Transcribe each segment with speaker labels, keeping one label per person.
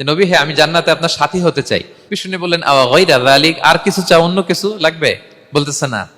Speaker 1: যে নবী হ্যাঁ আমি জান্নাতে আপনার সাথী হতে চাই। বিষ্ণু বললেন, আওয়া যালিক, আর কিছু চাও, অন্য কিছু লাগবে? বলতেছে, না।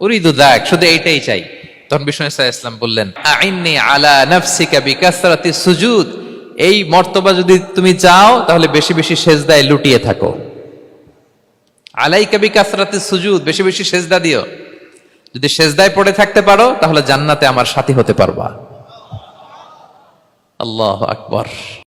Speaker 1: উরিদু দাক শুধু এইটাই চাই। তখন বিষ্ণু ইসলাম বললেন, আইন্নি আলা নাফসিকা বিকাসরাতি সুজুদ। এই মর্তবা যদি তুমি চাও, তাহলে বেশি বেশি সেজদায় লুটিয়ে থাকো। আলাইকা বিকাসরাতি সুজুদ, বেশি বেশি সেজদা দিও। যদি সেজদায় পড়ে থাকতে পারো, তাহলে জান্নাতে আমার সাথী হতে পারবা। আল্লাহ আকবর।